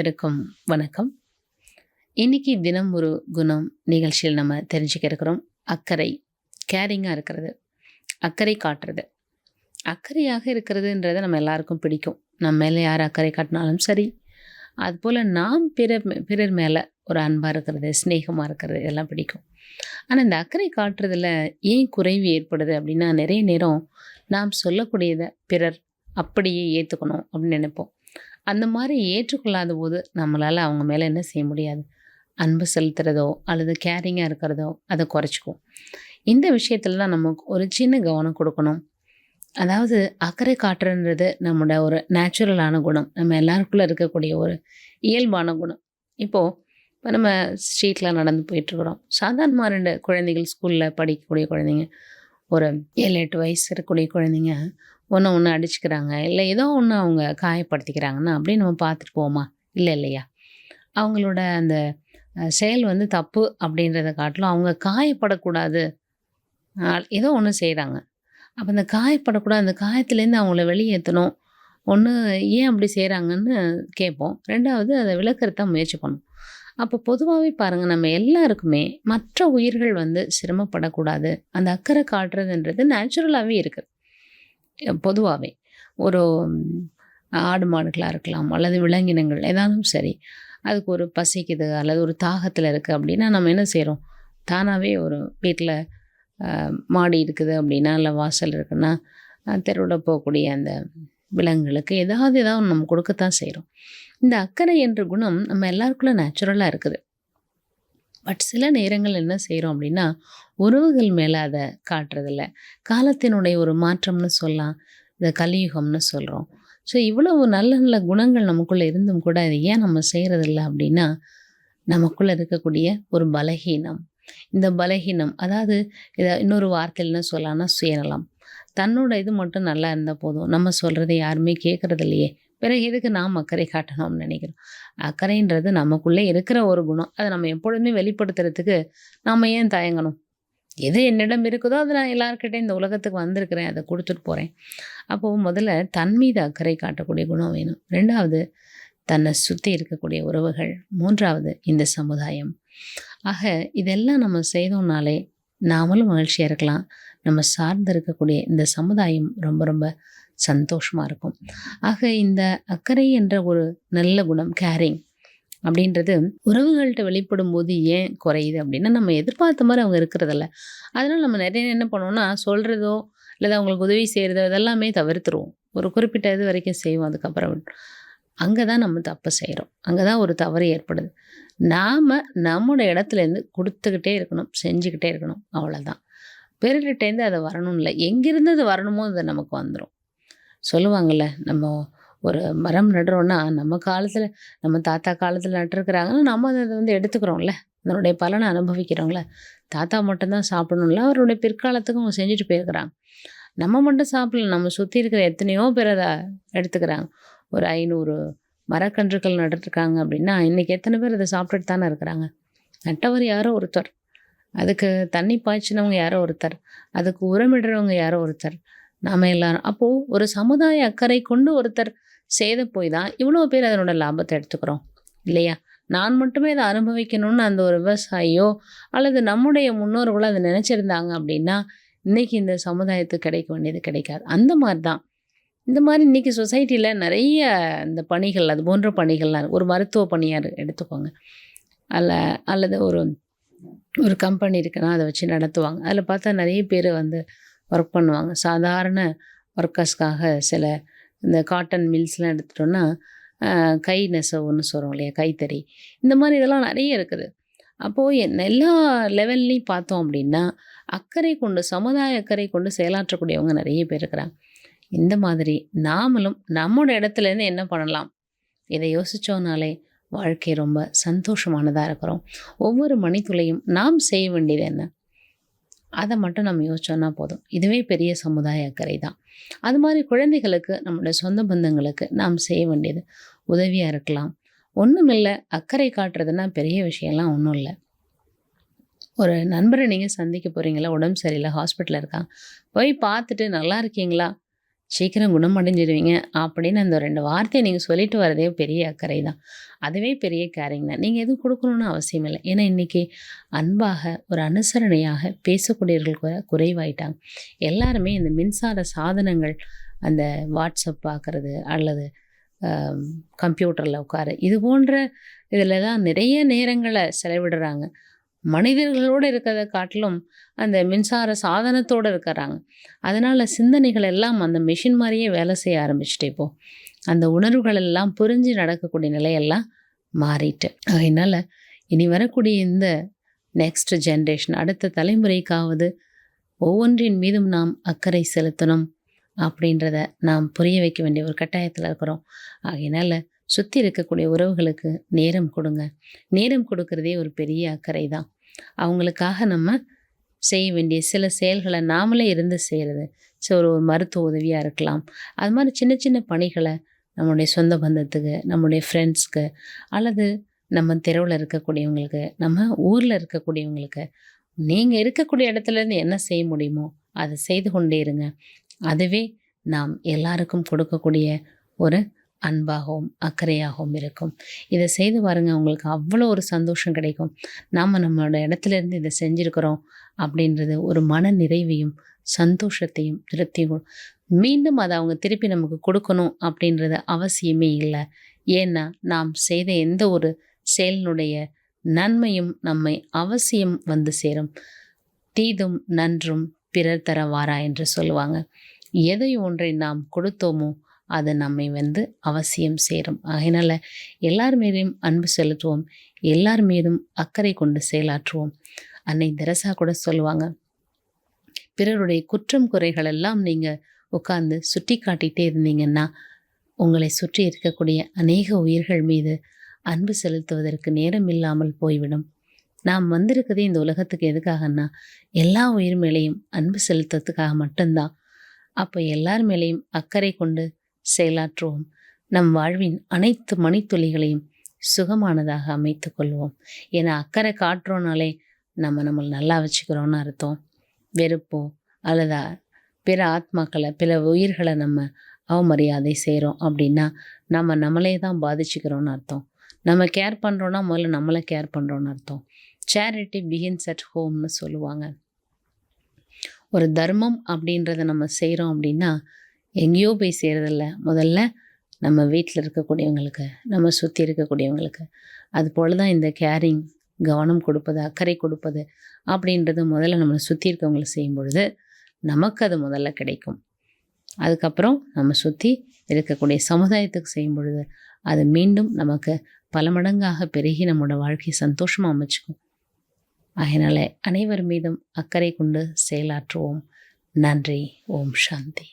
அனைவருக்கும் வணக்கம். இன்னைக்கு தினம் ஒரு குணம் நிகழ்ச்சியில் நம்ம தெரிஞ்சுக்க இருக்கிறோம். அக்கறை கேரிங்காக இருக்கிறது. அக்கறை காட்டுறது. அக்கறையாக இருக்கிறதுன்றதை நம்ம எல்லாருக்கும் பிடிக்கும். நம்ம மேலே யார் அக்கறை காட்டினாலும் சரி. அதுபோல் நாம் பிறர் மே- பிறர் மேலே ஒரு அன்பாக இருக்கிறது ஸ்னேகமாக இருக்கிறது இதெல்லாம் பிடிக்கும். ஆனால் இந்த அக்கறை காட்டுறதுல ஏன் குறைவு ஏற்படுது அப்படின்னா நிறைய நேரம் நாம் சொல்லக்கூடியதை பிறர் அப்படியே ஏற்றுக்கணும் அப்படின்னு நினைப்போம். அந்த மாதிரி ஏற்றுக்கொள்ளாத போது நம்மளால் அவங்க மேலே என்ன செய்ய முடியாது? அன்பு செலுத்துறதோ அல்லது கேரிங்காக இருக்கிறதோ அதை குறைச்சிக்குவோம். இந்த விஷயத்தில் தான் நமக்கு ஒரு சின்ன கவனம் கொடுக்கணும். அதாவது அக்கறை காட்டுறன்றது நம்மளோட ஒரு நேச்சுரலான குணம். நம்ம எல்லாருக்குள்ளே இருக்கக்கூடிய ஒரு இயல்பான குணம். இப்போது இப்போ நம்ம ஸ்ட்ரீட்டில் நடந்து போயிட்டுருக்குறோம் சாதாரணமாக ரெண்டு குழந்தைகள் ஸ்கூலில் படிக்கக்கூடிய குழந்தைங்க ஒரு ஏழு எட்டு வயசு இருக்கக்கூடிய குழந்தைங்க ஒன்று ஒன்று அடிச்சுக்கிறாங்க. இல்லை ஏதோ ஒன்று அவங்க காயப்படுத்திக்கிறாங்கன்னா அப்படின்னு நம்ம பார்த்துட்டு போவோமா? இல்லை இல்லையா? அவங்களோட அந்த செயல் வந்து தப்பு அப்படின்றத காட்டிலும் அவங்க காயப்படக்கூடாது. ஏதோ ஒன்று செய்கிறாங்க அப்போ அந்த காயப்படக்கூடாது அந்த காயத்துலேருந்து அவங்கள வெளியேற்றணும். ஒன்று ஏன் அப்படி செய்கிறாங்கன்னு கேட்போம். ரெண்டாவது அதை விளக்கறதான் முயற்சி பண்ணும். அப்போ பொதுவாகவே பாருங்கள் நம்ம எல்லாருக்குமே மற்ற உயிர்கள் வந்து சிரமப்படக்கூடாது. அந்த அக்கறை காட்டுறதுன்றது நேச்சுரலாகவே இருக்குது பொதுவாகவே ஒரு ஆடு மாடுகளாக இருக்கலாம் அல்லது விலங்கினங்கள் ஏதாலும் சரி அதுக்கு ஒரு பசிக்குது அல்லது ஒரு தாகத்தில் இருக்குது அப்படின்னா நம்ம என்ன செய்கிறோம் தானாகவே ஒரு வீட்டில் மாடி இருக்குது அப்படின்னா இல்லை வாசல் இருக்குன்னா தெருவில் போகக்கூடிய அந்த விலங்குகளுக்கு ஏதாவது ஏதாவது நம்ம கொடுக்கத்தான் செய்கிறோம் இந்த அக்கறை என்ற குணம் நம்ம எல்லாருக்குள்ளே நேச்சுரலாக இருக்குது. பட் சில நேரங்கள் என்ன செய்கிறோம் அப்படின்னா உறவுகள் மேலே அதை காட்டுறதில்ல. காலத்தினுடைய ஒரு மாற்றம்னு சொல்லலாம். இந்த கலியுகம்னு சொல்கிறோம் ஸோ இவ்வளவு நல்ல நல்ல குணங்கள் நமக்குள்ளே இருந்தும் கூட அதை ஏன் நம்ம செய்கிறதில்ல அப்படின்னா நமக்குள்ளே இருக்கக்கூடிய ஒரு பலகீனம். இந்த பலகீனம் அதாவது இதை இன்னொரு வார்த்தையில் என்ன சொல்லலாம்னா சுயநலம். தன்னோட இது மட்டும் நல்லா இருந்தால் போதும். நம்ம சொல்கிறத யாருமே கேட்குறது இல்லையே பிறகு எதுக்கு நாம் அக்கறை காட்டணும்னு நினைக்கிறோம்? அக்கறைன்றது நமக்குள்ளே இருக்கிற ஒரு குணம். அதை நம்ம எப்பொழுதுமே வெளிப்படுத்துறதுக்கு நாம் ஏன் தயங்கணும்? எது என்னிடம் இருக்குதோ அதை நான் எல்லாருக்கிட்டே இந்த உலகத்துக்கு வந்திருக்கிறேன் அதை கொடுத்துட்டு போகிறேன் அப்போது முதல்ல தன் மீது அக்கறை காட்டக்கூடிய குணம் வேணும். ரெண்டாவது தன்னை சுற்றி இருக்கக்கூடிய உறவுகள். மூன்றாவது இந்த சமுதாயம். ஆக இதெல்லாம் நம்ம செய்தோம்னாலே நாமளும் மகிழ்ச்சியாக இருக்கலாம். நம்ம சார்ந்து இருக்கக்கூடிய இந்த சமுதாயம் ரொம்ப ரொம்ப சந்தோஷமாக இருக்கும். ஆக இந்த அக்கறை என்ற ஒரு நல்ல குணம் கேரிங் அப்படின்றது உறவுகள்கிட்ட வெளிப்படும் போது ஏன் குறையுது அப்படின்னா நம்ம எதிர்பார்த்த மாதிரி அவங்க இருக்கிறதில்ல. அதனால் நம்ம நிறைய என்ன பண்ணுவோம்னா சொல்கிறதோ இல்லை அவங்களுக்கு உதவி செய்கிறதோ இதெல்லாமே தவிர்த்துருவோம். ஒரு குறிப்பிட்ட இது வரைக்கும் செய்வோம் அதுக்கப்புறம். அங்கே தான் நம்ம தப்பு செய்கிறோம் அங்கே தான் ஒரு தவறு ஏற்படுது. நாம் நம்மளோட இடத்துலேருந்து கொடுத்துக்கிட்டே இருக்கணும் செஞ்சுக்கிட்டே இருக்கணும். அவ்வளோதான் பிறர்கிட்டேருந்து அதை வரணும் இல்லை. எங்கேருந்து அது வரணுமோ அது நமக்கு வந்துடும் சொல்லுவாங்கள்ல நம்ம ஒரு மரம் நடுறோன்னா நம்ம காலத்தில் நம்ம தாத்தா காலத்தில் நட்டுருக்குறாங்கன்னா நம்ம அதை வந்து எடுத்துக்கிறோம்ல. அதனுடைய பலனை அனுபவிக்கிறோம்ல. தாத்தா மட்டும்தான் சாப்பிடணும்ல அவருடைய பிற்காலத்துக்கும் அவங்க செஞ்சுட்டு போயிருக்கிறாங்க. நம்ம மட்டும் சாப்பிடல நம்ம சுற்றி இருக்கிற எத்தனையோ பேர் அதை எடுத்துக்கிறாங்க. ஒரு ஐநூறு மரக்கன்றுகள் நட்டுருக்காங்க அப்படின்னா இன்றைக்கி எத்தனை பேர் அதை சாப்பிட்டுட்டு தானே இருக்கிறாங்க? நட்டவர் யாரோ ஒருத்தர். அதுக்கு தண்ணி பாய்ச்சினவங்க யாரோ ஒருத்தர். அதுக்கு உரமிடுறவங்க யாரோ ஒருத்தர். நாம் எல்லாரும். அப்போது ஒரு சமுதாய அக்கறை கொண்டு ஒருத்தர் செய்த போய் தான் இவ்வளோ பேர் அதனோட லாபத்தை எடுத்துக்கிறோம். இல்லையா? நான் மட்டுமே அதை அனுபவிக்கணும்னு அந்த ஒரு விவசாயியோ அல்லது நம்முடைய முன்னோர்களோ அதை நினச்சிருந்தாங்க அப்படின்னா இன்றைக்கி இந்த சமுதாயத்துக்கு கிடைக்க வேண்டியது கிடைக்காது. அந்த மாதிரி தான். இந்த மாதிரி இன்னைக்கு சொசைட்டியில் நிறைய இந்த பணிகள் அது போன்ற பணிகள்லாம் ஒரு மருத்துவ பணியார் எடுத்துக்கோங்க. அல்ல அல்லது ஒரு ஒரு கம்பெனி இருக்குன்னா அதை வச்சு நடத்துவாங்க. அதில் பார்த்தா நிறைய பேர் வந்து ஒர்க் பண்ணுவாங்க. சாதாரண ஒர்க்கர்ஸ்க்காக சில இந்த காட்டன் மில்ஸ்லாம் எடுத்துட்டோன்னா கை நெசவுன்னு சொல்கிறோம் இல்லையா? கைத்தறி. இந்த மாதிரி இதெல்லாம் நிறைய இருக்குது. அப்போது என் எல்லா லெவல்லையும் பார்த்தோம் அப்படின்னா அக்கறை கொண்டு சமுதாய அக்கறை கொண்டு செயலாற்றக்கூடியவங்க நிறைய பேர் இருக்கிறாங்க. இந்த மாதிரி நாமளும் நம்மளோட இடத்துலேருந்து என்ன பண்ணலாம்? இதை யோசித்தோனாலே வாழ்க்கை ரொம்ப சந்தோஷமானதாக இருக்கிறோம். ஒவ்வொரு மணித்துளையும் நாம் செய்ய வேண்டியது என்ன? அதை மட்டும் நம்ம யோசிச்சோன்னா போதும். இதுவே பெரிய சமுதாய அக்கறை தான். அது மாதிரி குழந்தைகளுக்கு நம்மளுடைய சொந்த பந்தங்களுக்கு நாம் செய்ய வேண்டியது உதவியாக இருக்கலாம். ஒன்றுமில்லை அக்கறை காட்டுறதுன்னா பெரிய விஷயம்லாம் ஒன்றும் இல்லை. ஒரு நண்பரை நீங்கள் சந்திக்க போகிறீங்களா உடம்பு சரியில்லை ஹாஸ்பிட்டலில் இருக்காங்க போய் பார்த்துட்டு நல்லா இருக்கீங்களா? சீக்கிரம் குணமடைஞ்சிடுவீங்க அப்படின்னு அந்த ரெண்டு வார்த்தையை நீங்கள் சொல்லிட்டு வரதே பெரிய அக்கறை தான் அதுவே பெரிய கேரிங் தான். நீங்கள் எதுவும் கொடுக்கணும்னு அவசியம் இல்லை. ஏன்னா இன்றைக்கி அன்பாக ஒரு அனுசரணையாக பேசக்கூடியவர்கள் கூட குறைவாயிட்டாங்க. எல்லாருமே இந்த மின்சார சாதனங்கள் அந்த வாட்ஸ்அப் பார்க்குறது அல்லது கம்ப்யூட்டரில் உட்கார இது போன்ற இதில் தான் நிறைய நேரங்களை செலவிடுறாங்க. மனிதர்களோடு இருக்கிறத காட்டிலும் அந்த மின்சார சாதனத்தோடு இருக்கிறாங்க. அதனால் சிந்தனைகள் எல்லாம் அந்த மிஷின் மாதிரியே வேலை செய்ய ஆரம்பிச்சிட்டு இப்போது அந்த உணர்வுகள் எல்லாம் புரிஞ்சு நடக்கக்கூடிய நிலையெல்லாம் மாறிட்டு. அதனால் இனி வரக்கூடிய இந்த நெக்ஸ்ட் ஜென்ரேஷன் அடுத்த தலைமுறைக்காவது ஒவ்வொன்றின் மீதும் நாம் அக்கறை செலுத்தணும் அப்படின்றத நாம் புரிய வைக்க வேண்டிய ஒரு கட்டாயத்தில் இருக்கிறோம். ஆகையினால சுற்றி இருக்கக்கூடிய உறவுகளுக்கு நேரம் கொடுங்க. நேரம் கொடுக்கறதே ஒரு பெரிய அக்கறை தான் அவங்களுக்காக நம்ம செய்ய வேண்டிய சில செயல்களை நாமளே இருந்து செய்கிறது ஸோ ஒரு ஒரு மருத்துவ உதவியாக இருக்கலாம். அது மாதிரி சின்ன சின்ன பணிகளை நம்மளுடைய சொந்த பந்தத்துக்கு நம்முடைய ஃப்ரெண்ட்ஸ்க்கு அல்லது நம்ம தெருவில் இருக்கக்கூடியவங்களுக்கு நம்ம ஊரில் இருக்கக்கூடியவங்களுக்கு நீங்கள் இருக்கக்கூடிய இடத்துலேருந்து என்ன செய்ய முடியுமோ அதை செய்து கொண்டே இருங்க. அதுவே நாம் எல்லாருக்கும் கொடுக்கக்கூடிய ஒரு அன்பாகவும் அக்கறையாகவும் இருக்கும். இதை செய்து பாருங்கள் உங்களுக்கு அவ்வளோ ஒரு சந்தோஷம் கிடைக்கும். நாம் நம்மளோட இடத்துலேருந்து இதை செஞ்சுருக்கிறோம் அப்படின்றது ஒரு மன நிறைவையும் சந்தோஷத்தையும் திருப்தியும் மீண்டும் அதை அவங்க திருப்பி நமக்கு கொடுக்கணும் அப்படின்றது அவசியமே இல்லை. ஏன்னா நாம் செய்த எந்த ஒரு செயலினுடைய நன்மையும் நம்மை அவசியம் வந்து சேரும். தீதும் நன்றும் பிறர் தர வாரா என்று சொல்லுவாங்க. எதை ஒன்றை நாம் கொடுத்தோமோ அது நம்மை வந்து அவசியம் சேரும். அதனால் எல்லார் மீதும் அன்பு செலுத்துவோம். எல்லார் மீதும் அக்கறை கொண்டு செயலாற்றுவோம். அன்னை தெரசா கூட சொல்லுவாங்க பிறருடைய குற்றம் குறைகள் எல்லாம் நீங்கள் உட்காந்து சுட்டி காட்டிகிட்டே இருந்தீங்கன்னா உங்களை சுற்றி இருக்கக்கூடிய அநேக உயிர்கள் மீது அன்பு செலுத்துவதற்கு நேரம் இல்லாமல் போய்விடும். நாம் வந்திருக்கிறது இந்த உலகத்துக்கு எதுக்காகன்னா எல்லா உயிர் மேலேயும் அன்பு செலுத்துறதுக்காக மட்டும்தான். அப்போ எல்லார் மேலேயும் அக்கறை கொண்டு செயலாற்றுவோம். நம் வாழ்வின் அனைத்து மணித்துளிகளையும் சுகமானதாக அமைத்து கொள்வோம். ஏன்னா அக்கறை காட்டுறோனாலே நம்ம நம்மளை நல்லா வச்சுக்கிறோன்னு அர்த்தம். வெறுப்போ அல்லது பிற ஆத்மாக்களை பிற உயிர்களை நம்ம அவமரியாதை செய்கிறோம் அப்படின்னா நம்ம நம்மளே தான் பாதிச்சுக்கிறோன்னு அர்த்தம். நம்ம கேர் பண்ணுறோன்னா முதல்ல நம்மளை கேர் பண்ணுறோன்னு அர்த்தம். சேரிட்டி பிகின்ஸ் அட் ஹோம்னு சொல்லுவாங்க. ஒரு தர்மம் அப்படின்றத நம்ம செய்கிறோம் அப்படின்னா எங்கேயோ போய் சேரதில்ல. முதல்ல நம்ம வீட்டில் இருக்கக்கூடியவங்களுக்கு நம்ம சுற்றி இருக்கக்கூடியவங்களுக்கு. அதுபோல் தான் இந்த கேரிங் கவனம் கொடுப்பது அக்கறை கொடுப்பது அப்படின்றது முதல்ல நம்மளை சுற்றி இருக்கவங்களை செய்யும் பொழுது நமக்கு அது முதல்ல கிடைக்கும். அதுக்கப்புறம் நம்ம சுற்றி இருக்கக்கூடிய சமுதாயத்துக்கு செய்யும் பொழுது அது மீண்டும் நமக்கு பல மடங்காக பெருகி நம்மளோட வாழ்க்கையை சந்தோஷமாக அமைச்சுக்கும். அதனால் அனைவர் மீதும் அக்கறை கொண்டு செயலாற்றுவோம். நன்றி. ஓம் சாந்தி.